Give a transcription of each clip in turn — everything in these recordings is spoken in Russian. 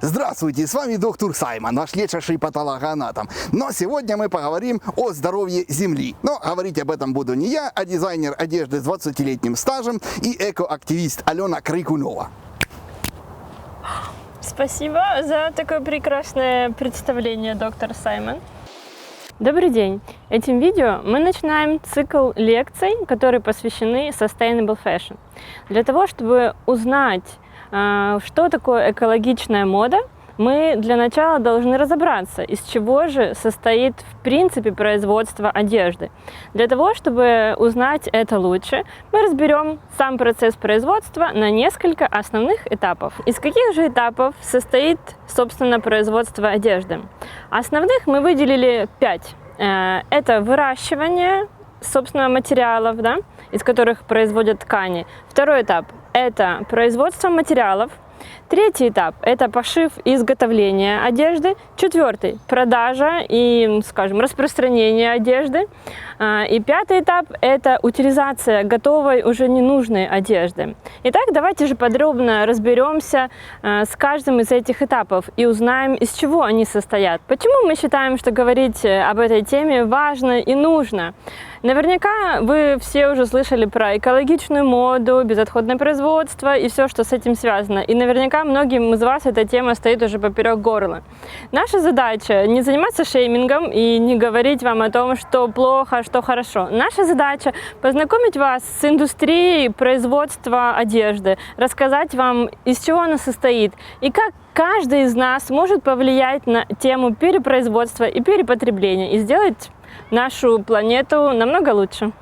Здравствуйте, с вами доктор Саймон, ваш лечащий патологоанатом. Но сегодня мы поговорим о здоровье Земли. Но говорить об этом буду не я, а дизайнер одежды с 20-летним стажем и экоактивист Алена Крикунова. Спасибо за такое прекрасное представление, доктор Саймон. Добрый день! Этим видео мы начинаем цикл лекций, которые посвящены Sustainable Fashion. Для того, чтобы узнать, что такое экологичная мода, мы для начала должны разобраться, из чего же состоит в принципе производство одежды. Для того, чтобы узнать это лучше, мы разберем сам процесс производства на несколько основных этапов. Из каких же этапов состоит, собственно, производство одежды? Основных мы выделили пять. Э, Это выращивание, собственно, материалов, да, из которых производят ткани. Второй этап – это производство материалов. Третий этап – это пошив и изготовление одежды. Четвертый – продажа и, скажем, распространение одежды. А, И пятый этап – это утилизация готовой, уже ненужной одежды. Итак, давайте же подробно разберемся э, с каждым из этих этапов и узнаем, из чего они состоят. Почему мы считаем, что говорить э, об этой теме важно и нужно? Наверняка вы все уже слышали про экологичную моду, безотходное производство и все, что с этим связано. И наверняка многим из вас эта тема стоит уже поперек горла. Наша задача не заниматься шеймингом и не говорить вам о том, что плохо, что хорошо. Наша задача познакомить вас с индустрией производства одежды, рассказать вам, из чего она состоит и как каждый из нас может повлиять на тему перепроизводства и перепотребления и сделать нашу планету намного лучше.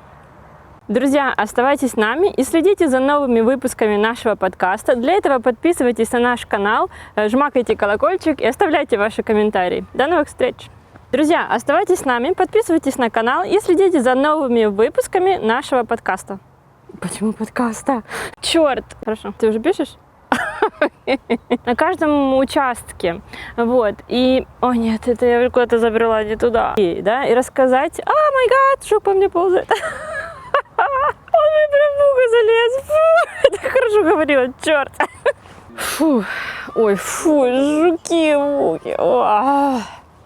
Друзья, оставайтесь с нами и следите за новыми выпусками нашего подкаста. Для этого подписывайтесь на наш канал, э, жмакайте колокольчик и оставляйте ваши комментарии. До новых встреч! Друзья, оставайтесь с нами, подписывайтесь на канал и следите за новыми выпусками нашего подкаста. Почему подкаста? Черт! Хорошо, ты уже пишешь? на каждом участке. Вот. И, о нет, это я куда-то забрала не туда. И, да, и рассказать, о май гад, жук по мне ползает. Он мне прям в ухо залез. Фу, это хорошо говорила, черт. Фу, ой, фу, жуки в ухе. А.